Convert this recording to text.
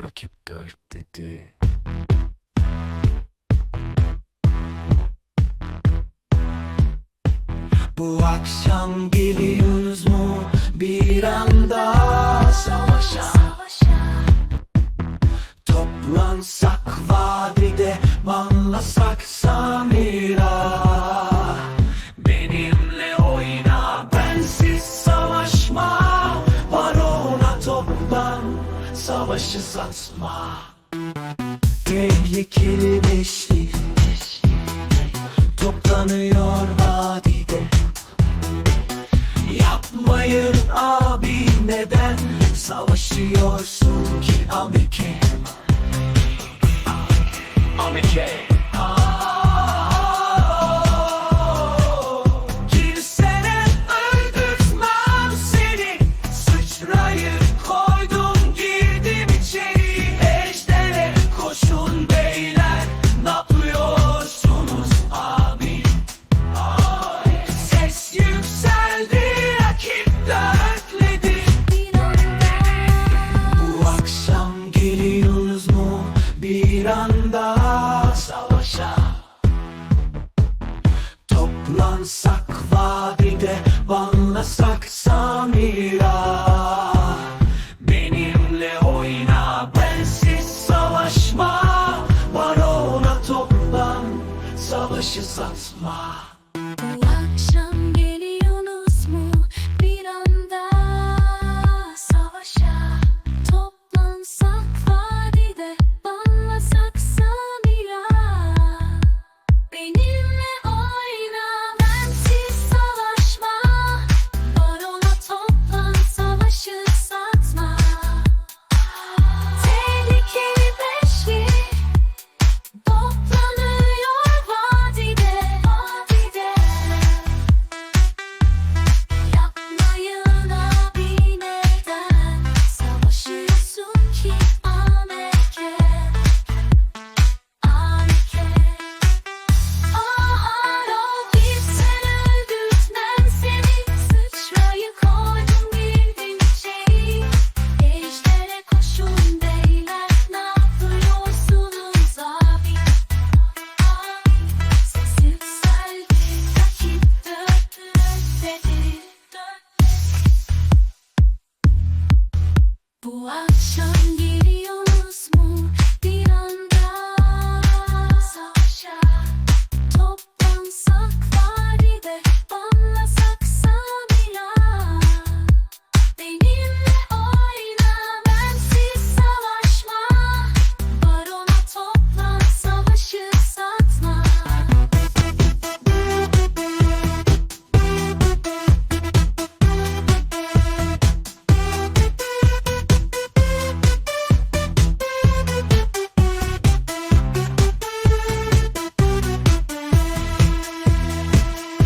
Rakip dört dedi. Bu akşam geliyorsunuz mu? Bir anda savaşa. Toplansak vadide banlasak Samira savaşı satma Tehlikeli beşli Toplanıyor vadide. Yapmayın abi neden Savaşıyorsun ki Amike Amike Toplansak vadide banlasak Samira. Benimle oyna bensiz savaşma. Barona toplan savaşı satma. Bu akşam